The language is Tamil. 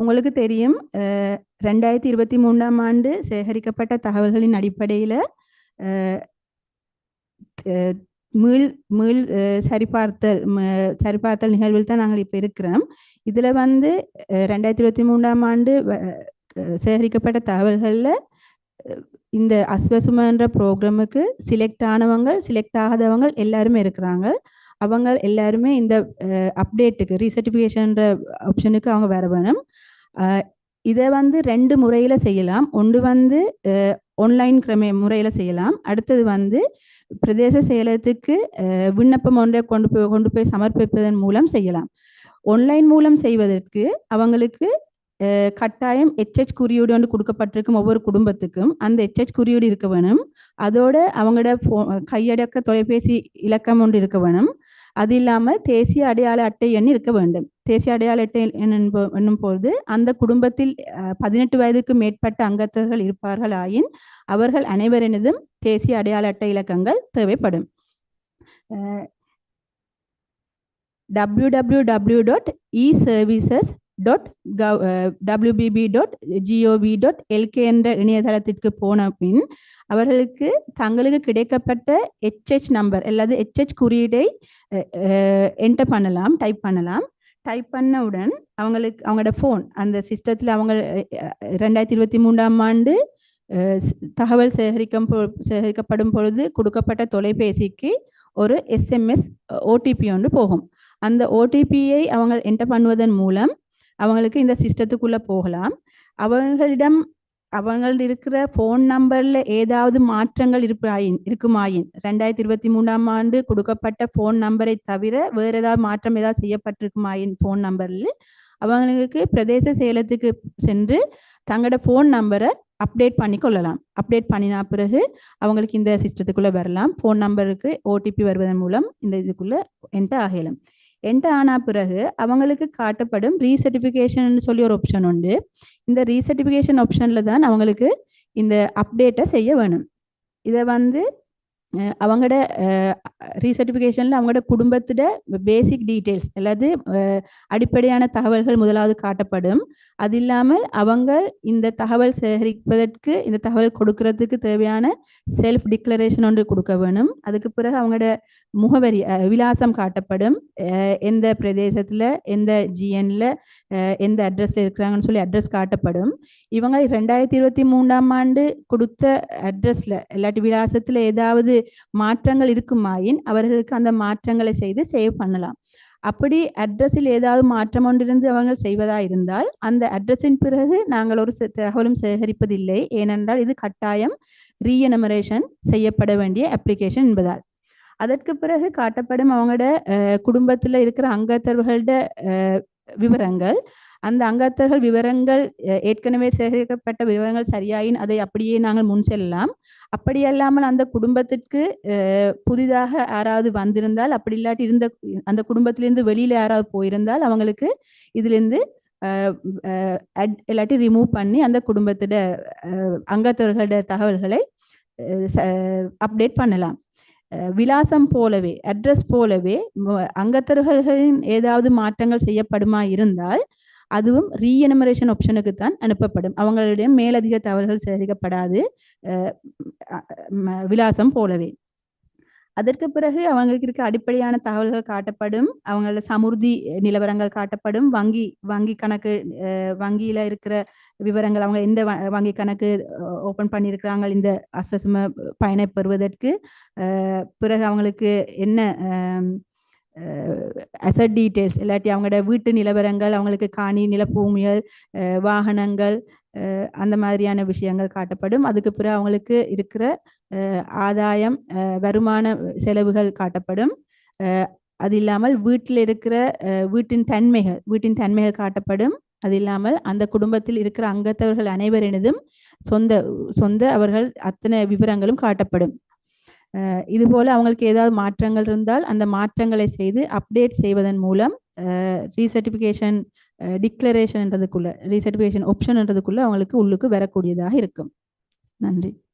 உங்களுக்கு தெரியும் ரெண்டாயிரத்தி இருபத்தி மூன்றாம் ஆண்டு சேகரிக்கப்பட்ட தகவல்களின் அடிப்படையில் மீள் மீள் சரிபார்த்தல் சரிபார்த்தல் நிகழ்வில் தான் நாங்கள் இப்போ இருக்கிறோம். இதில் வந்து ரெண்டாயிரத்தி இருபத்தி மூன்றாம் ஆண்டு சேகரிக்கப்பட்ட தகவல்களில் இந்த அஸ்வசுமன்ற ப்ரோக்ராமுக்கு சிலெக்ட் ஆனவங்க சிலெக்ட் ஆகாதவங்க எல்லாருமே இருக்கிறாங்க. அவங்க எல்லாருமே இந்த அப்டேட்டுக்கு ரீசர்டிஃபிகேஷன்ற ஆப்ஷனுக்கு அவங்க வர வேணும். இதை வந்து ரெண்டு முறையில் செய்யலாம். ஒன்று வந்து ஆன்லைன் கிரமே முறையில் செய்யலாம். அடுத்தது வந்து பிரதேச செயலகத்துக்கு விண்ணப்பம் ஒன்றை கொண்டு போய் கொண்டு போய் சமர்ப்பிப்பதன் மூலம் செய்யலாம். ஆன்லைன் மூலம் செய்வதற்கு அவங்களுக்கு கட்டாயம் எச்ஹெச் குறியீடு ஒன்று கொடுக்கப்பட்டிருக்கும் ஒவ்வொரு குடும்பத்துக்கும். அந்த எச்ஹெச் குறியீடு இருக்க வேணும். அதோட அவங்களோட ஃபோ கையடக்க தொலைபேசி இலக்கம் ஒன்று இருக்க வேணும். அது இல்லாமல் தேசிய அடையாள அட்டை எண் இருக்க வேண்டும். தேசிய அடையாள அட்டை எண் என்னும் போது அந்த குடும்பத்தில் பதினெட்டு வயதுக்கு மேற்பட்ட அங்கத்தர்கள் இருப்பார்கள் ஆயின் அவர்கள் அனைவரினதும் தேசிய அடையாள அட்டை இலக்கங்கள் தேவைப்படும். W W W dot e services dot gov WBB dot GOV dot LK என்ற இணையதளத்திற்கு போன பின் அவர்களுக்கு தங்களுக்கு கிடைக்கப்பட்ட ஹெச்ஹெச் நம்பர் அல்லது ஹெச்ஹெச் குறியீடை என்டர் பண்ணலாம் டைப் பண்ணலாம். டைப் பண்ணவுடன் அவங்களுக்கு அவங்களோட ஃபோன் அந்த சிஸ்டத்தில் அவங்க ரெண்டாயிரத்தி இருபத்தி மூன்றாம் ஆண்டு தகவல் சேகரிக்கும் சேகரிக்கப்படும் பொழுது கொடுக்கப்பட்ட தொலைபேசிக்கு ஒரு எஸ்எம்எஸ் ஓடிபி ஒன்று போகும். அந்த ஓடிபியை அவங்க என்டர் பண்ணுவதன் மூலம் அவங்களுக்கு இந்த சிஸ்டத்துக்குள்ளே போகலாம். அவர்களிடம் அவங்கள் இருக்கிற ஃபோன் நம்பரில் ஏதாவது மாற்றங்கள் இருப்பாயின் இருக்குமாயின். ரெண்டாயிரத்தி இருபத்தி மூணாம் ஆண்டு கொடுக்கப்பட்ட ஃபோன் நம்பரை தவிர வேறு ஏதாவது மாற்றம் ஏதாவது செய்யப்பட்டிருக்குமாயின் ஃபோன் நம்பரில் அவங்களுக்கு பிரதேச செயலத்துக்கு சென்று தங்களோட ஃபோன் நம்பரை அப்டேட் பண்ணி கொள்ளலாம். அப்டேட் பண்ணினா பிறகு அவங்களுக்கு இந்த சிஸ்டத்துக்குள்ளே வரலாம். ஃபோன் நம்பருக்கு ஓடிபி வருவதன் மூலம் இந்த இதுக்குள்ளே என்டர் ஆகலாம். என்டர் ஆன பிறகு அவங்களுக்கு காட்டப்படும் ரீசர்டிஃபிகேஷன் சொல்லி ஒரு ஆப்ஷன் உண்டு. இந்த ரீசர்டிஃபிகேஷன் ஆப்ஷனில் தான் அவங்களுக்கு இந்த அப்டேட்டை செய்ய வேணும். இதை வந்து அவங்களோட ரீசர்டிஃபிகேஷனில் அவங்களோட குடும்பத்தோட பேசிக் டீட்டெயில்ஸ் அல்லது அடிப்படையான தகவல்கள் முதலாவது காட்டப்படும். அது இல்லாமல் அவங்க இந்த தகவல் சேகரிப்பதற்கு இந்த தகவல் கொடுக்கறதுக்கு தேவையான செல்ஃப் டிக்ளரேஷன் ஒன்று கொடுக்க வேணும். அதுக்கு பிறகு அவங்களோட முகவரி விலாசம் காட்டப்படும். எந்த பிரதேசத்தில் எந்த ஜிஎன்ல எந்த அட்ரஸில் இருக்கிறாங்கன்னு சொல்லி அட்ரஸ் காட்டப்படும். இவங்க ரெண்டாயிரத்தி இருபத்தி மூன்றாம் ஆண்டு கொடுத்த அட்ரஸில் இல்லாட்டி விலாசத்தில் ஏதாவது மாற்றங்கள் இருக்குமாயின் அவர்களுக்கு அந்த மாற்றங்களை செய்து சேவ் பண்ணலாம். அப்படி அட்ரஸில் ஏதாவது மாற்றம் ஒன்றிருந்து அவர்கள் செய்வதா இருந்தால் அந்த அட்ரஸின் பிறகு நாங்கள் ஒரு சே- தகவலும் சேகரிப்பதில்லை. ஏனென்றால் இது கட்டாயம் ரீஎனமரேஷன் செய்யப்பட வேண்டிய அப்ளிகேஷன் என்பதால். அதற்கு பிறகு காட்டப்படும் அவங்களோட குடும்பத்தில் இருக்கிற அங்கத்தவர்களோட விவரங்கள். அந்த அங்கத்தர்கள் விவரங்கள் ஏற்கனவே சேகரிக்கப்பட்ட விவரங்கள் சரியாயின் அதை அப்படியே நாங்கள் முன் செல்லலாம். அப்படியல்லாமல் அந்த குடும்பத்திற்கு புதிதாக யாராவது வந்திருந்தால் அப்படி இல்லாட்டி இருந்த அந்த குடும்பத்திலிருந்து வெளியில யாராவது போயிருந்தால் அவங்களுக்கு இதிலிருந்து அஹ், இல்லாட்டி ரிமூவ் பண்ணி அந்த குடும்பத்தோட அங்கத்தவர்களோட தகவல்களை அப்டேட் பண்ணலாம். விலாசம் போலவே அட்ரஸ் போலவே அங்கத்தர்களின் அங்கத்தவர்களின் ஏதாவது மாற்றங்கள் செய்யப்படுமா இருந்தால் அதுவும் ரீஎனமரேஷன் ஆப்ஷனுக்கு தான் அனுப்பப்படும். அவங்களுடைய மேலதிக தகவல்கள் சேகரிக்கப்படாது. விலாசம் போலவே. அதற்கு பிறகு அவங்களுக்கு இருக்க அடிப்படையான தகவல்கள் காட்டப்படும். அவங்களோட சமுர்தி நிலவரங்கள் காட்டப்படும். வங்கி வங்கி கணக்கு வங்கியில இருக்கிற விவரங்கள் அவங்க எந்த வ- வங்கி கணக்கு ஓபன் பண்ணியிருக்கிறாங்க இந்த அசஸ்ம பயனை பெறுவதற்கு. பிறகு அவங்களுக்கு என்ன அசட் டீட்டெயில்ஸ் இல்லாட்டி அவங்களோட வீட்டு நிலவரங்கள் அவங்களுக்கு காணி நிலப்பூமிகள் வாகனங்கள் அந்த மாதிரியான விஷயங்கள் காட்டப்படும். அதுக்கு பிறகு அவங்களுக்கு இருக்கிற ஆதாயம் வருமான செலவுகள் காட்டப்படும். அது இல்லாமல் வீட்டில் இருக்கிற வீட்டின் தன்மைகள் வீட்டின் தன்மைகள் காட்டப்படும். அது இல்லாமல் அந்த குடும்பத்தில் இருக்கிற அங்கத்தவர்கள் அனைவரினதும் சொந்த சொந்த அவர்கள் அத்தனை விவரங்களும் காட்டப்படும். இது போல அவங்களுக்கு ஏதாவது மாற்றங்கள் இருந்தால் அந்த மாற்றங்களை செய்து அப்டேட் செய்வதன் மூலம் ரீசர்டிஃபிகேஷன் டிக்ளரேஷன்ன்றதுக்குள்ளே ரீசர்டிஃபிகேஷன் ஆப்ஷன்ன்றதுக்குள்ளே அவங்களுக்கு உள்ளுக்கு வரக்கூடியதாக இருக்கும். நன்றி.